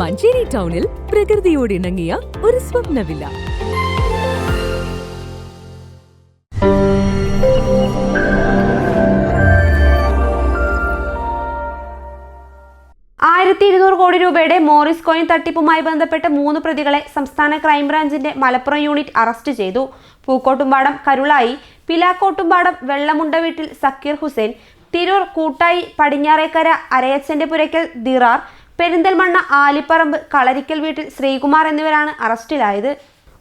മഞ്ചേരി ടൗണിൽ പ്രകൃതിയോട് ഇണങ്ങിയ ഒരു സ്വപ്നവില്ല. ആയിരത്തി ഇരുന്നൂറ് കോടി രൂപയുടെ മോറിസ് കോയിൻ തട്ടിപ്പുമായി ബന്ധപ്പെട്ട് മൂന്ന് പ്രതികളെ സംസ്ഥാന ക്രൈംബ്രാഞ്ചിന്റെ മലപ്പുറം യൂണിറ്റ് അറസ്റ്റ് ചെയ്തു. പൂക്കോട്ടുംപാടം കരുളായി പിലാക്കോട്ടുംപാടം വെള്ളമുണ്ട വീട്ടിൽ സക്കീർ ഹുസൈൻ തിരൂർ കൂട്ടായി പടിഞ്ഞാറേക്കര അരയച്ചന്റെ പുരയ്ക്കൽ ദിറാർ പെരിന്തൽമണ്ണ ആലിപ്പറമ്പ് കളരിക്കൽ വീട്ടിൽ ശ്രീകുമാർ എന്നിവരാണ് അറസ്റ്റിലായത്.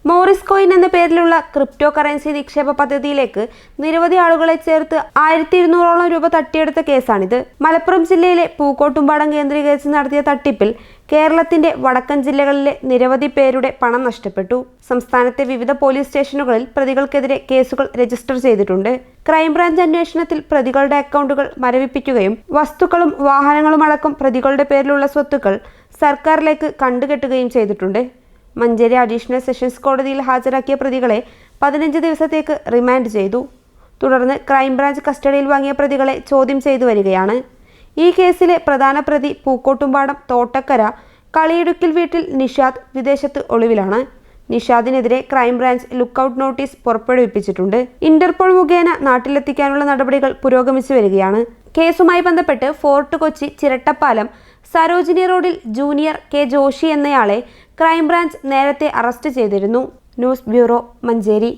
മോറിസ് കോയിൻ എന്ന പേരിലുള്ള ക്രിപ്റ്റോ കറൻസി നിക്ഷേപ പദ്ധതിയിലേക്ക് നിരവധി ആളുകളെ ചേർത്ത് ആയിരത്തി ഇരുന്നൂറോളം രൂപ തട്ടിയെടുത്ത കേസാണിത്. മലപ്പുറം ജില്ലയിലെ പൂക്കോട്ടുംപാടം കേന്ദ്രീകരിച്ച് നടത്തിയ തട്ടിപ്പിൽ കേരളത്തിന്റെ വടക്കൻ ജില്ലകളിലെ നിരവധി പേരുടെ പണം നഷ്ടപ്പെട്ടു. സംസ്ഥാനത്തെ വിവിധ പോലീസ് സ്റ്റേഷനുകളിൽ പ്രതികൾക്കെതിരെ കേസുകൾ രജിസ്റ്റർ ചെയ്തിട്ടുണ്ട്. ക്രൈംബ്രാഞ്ച് അന്വേഷണത്തിൽ പ്രതികളുടെ അക്കൗണ്ടുകൾ മരവിപ്പിക്കുകയും വസ്തുക്കളും വാഹനങ്ങളുമടക്കം പ്രതികളുടെ പേരിലുള്ള സ്വത്തുക്കൾ സർക്കാരിലേക്ക് കണ്ടുകെട്ടുകയും ചെയ്തിട്ടുണ്ട്. മഞ്ചേരി അഡീഷണൽ സെഷൻസ് കോടതിയിൽ ഹാജരാക്കിയ പ്രതികളെ പതിനഞ്ച് ദിവസത്തേക്ക് റിമാൻഡ് ചെയ്തു. തുടർന്ന് ക്രൈംബ്രാഞ്ച് കസ്റ്റഡിയിൽ വാങ്ങിയ പ്രതികളെ ചോദ്യം ചെയ്തു വരികയാണ്. ഈ കേസിലെ പ്രധാന പ്രതി പൂക്കോട്ടുംപാടം തോട്ടക്കര കളിയിടുക്കിൽ വീട്ടിൽ നിഷാദ് വിദേശത്ത് ഒളിവിലാണ്. നിഷാദിനെതിരെ ക്രൈംബ്രാഞ്ച് ലുക്കൌട്ട് നോട്ടീസ് പുറപ്പെടുവിപ്പിച്ചിട്ടുണ്ട്. ഇന്റർപോൾ മുഖേന നാട്ടിലെത്തിക്കാനുള്ള നടപടികൾ പുരോഗമിച്ചു വരികയാണ്. കേസുമായി ബന്ധപ്പെട്ട് ഫോർട്ട് കൊച്ചി ചിരട്ടപ്പാലം സരോജിനി റോഡിൽ ജൂനിയർ കെ ജോഷി എന്നയാളെ ക്രൈംബ്രാഞ്ച് നേരത്തെ അറസ്റ്റ് ചെയ്തിരുന്നു. News bureau Manjeri.